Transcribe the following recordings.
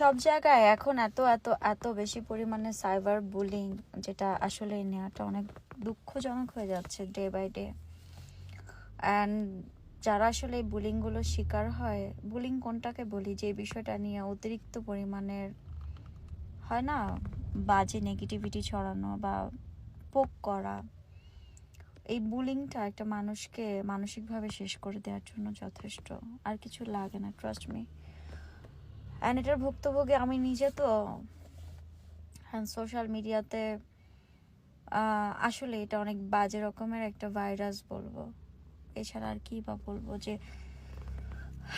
সব জায়গায় এখন এত এত এত বেশি পরিমাণে সাইবার বুলিং যেটা আসলে নেওয়াটা অনেক দুঃখজনক হয়ে যাচ্ছে ডে বাই ডে অ্যান্ড যারা আসলে এই বুলিংগুলো শিকার হয় বুলিং কোনটাকে বলি? যে বিষয়টা নিয়ে অতিরিক্ত পরিমাণের হয় না, বাজে নেগেটিভিটি ছড়ানো বা পোক করা, এই বুলিংটা একটা মানুষকে মানসিকভাবে শেষ করে দেওয়ার জন্য যথেষ্ট। আর কিছু লাগে না ট্রাস্ট মি অ্যান্ড এটার ভুক্তভোগী আমি নিজে তো হ্যাঁ সোশ্যাল মিডিয়াতে আসলে এটা অনেক বাজে রকমের একটা ভাইরাস বলব। এছাড়া আর কি বা বলব যে,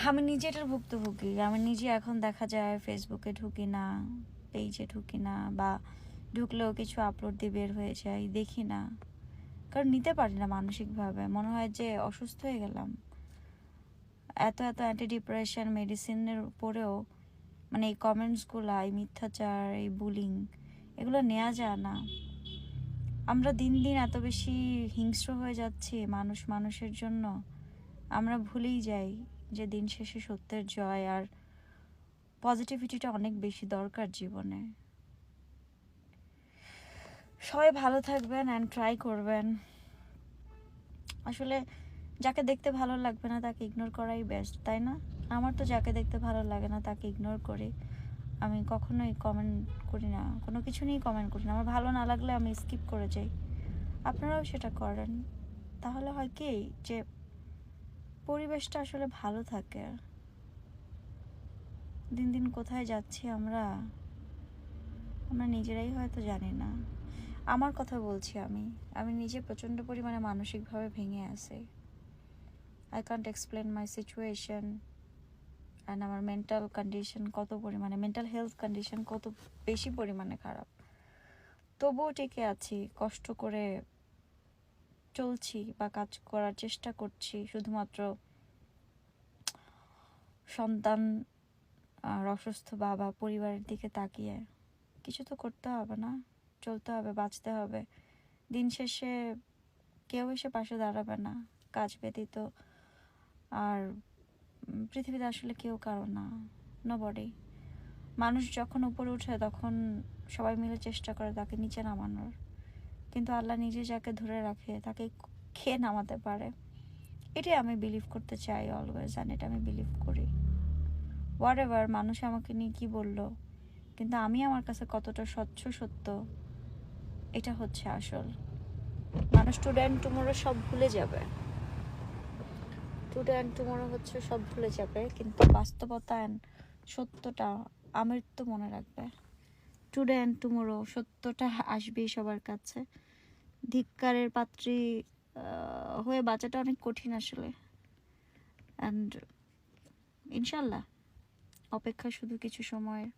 আমি নিজে এটার ভুক্তভোগী। আমি নিজে এখন দেখা যায় ফেসবুকে ঢুকি না পেজে ঢুকি না, বা ঢুকলেও কিছু আপলোড দিয়ে বের হয়ে যাই, দেখি না। কারণ নিতে পারি না মানসিকভাবে। মনে হয় যে অসুস্থ হয়ে গেলাম। এত এত অ্যান্টি ডিপ্রেশন মেডিসিনের উপরেও মানে এই কমেন্টসগুলো এই মিথ্যাচার, এই বুলিং এগুলো নেওয়া যায় না। আমরা দিন দিন এত বেশি হিংস্র হয়ে যাচ্ছি মানুষ মানুষের জন্য। আমরা ভুলেই যাই যে দিন শেষে সত্যের জয় আর পজিটিভিটিটা অনেক বেশি দরকার জীবনে। সবাই ভালো থাকবেন অ্যান্ড ট্রাই করবেন। আসলে যাকে দেখতে ভালো লাগবে না তাকে ইগনোর করাই বেস্ট তাই না? আমার তো যাকে দেখতে ভালো লাগে না তাকে ইগনোর করি। আমি কখনোই কমেন্ট করি না, কোনো কিছু নিয়েই কমেন্ট করি না। আমার ভালো না লাগলে আমি স্কিপ করে যাই। আপনারাও সেটা করেন। তাহলে হয় কি যে পরিবেশটা আসলে ভালো থাকে। দিন দিন কোথায় যাচ্ছি আমরা? আমরা নিজেরাই হয়তো জানি না। আমার কথা বলছি আমি। আমি নিজে প্রচণ্ড পরিমাণে মানসিকভাবে ভেঙে আছি। I can't explain my situation and আমার মেন্টাল কন্ডিশন কত পরিমাণে মেন্টাল হেলথ কন্ডিশন কত বেশি পরিমাণে খারাপ। তবুও টিকে আছি, কষ্ট করে চলছি বা কাজ করার চেষ্টা করছি, শুধুমাত্র সন্তান আর অসুস্থ বাবা পরিবারের দিকে তাকিয়ে। কিছু তো করতে হবে না, চলতে হবে, বাঁচতে হবে। দিন শেষে কেউ এসে পাশে দাঁড়াবে না, কাজ ব্যতীত আর পৃথিবীতে আসলে কেউ কারও না বডি মানুষ যখন উপরে উঠে তখন সবাই মিলে চেষ্টা করে তাকে নিচে নামানোর। কিন্তু আল্লাহ নিজে যাকে ধরে রাখে তাকে খেয়ে নামাতে পারে? এটাই আমি বিলিভ করতে চাই অলওয়েজ অ্যান্ড এটা আমি বিলিভ করি। হোয়াট এভার মানুষ আমাকে নিয়ে কী বলল, কিন্তু আমি আমার কাছে কতটা স্বচ্ছ সত্য, এটা হচ্ছে আসল। মানুষ টুডে অ্যান্ড টুমোরো সব ভুলে যাবে। টুডে অ্যান্ড টুমোরো হচ্ছে সব ভুলে যাবে, কিন্তু বাস্তবতা অ্যান্ড সত্যটা আমৃত্যু মনে রাখবে। টুডে অ্যান্ড টুমোরো সত্যটা আসবেই সবার কাছে। ধিক্কারের পাত্রী হয়ে বাঁচাটা অনেক কঠিন আসলে। অ্যান্ড ইনশাল্লাহ, অপেক্ষা শুধু কিছু সময়ের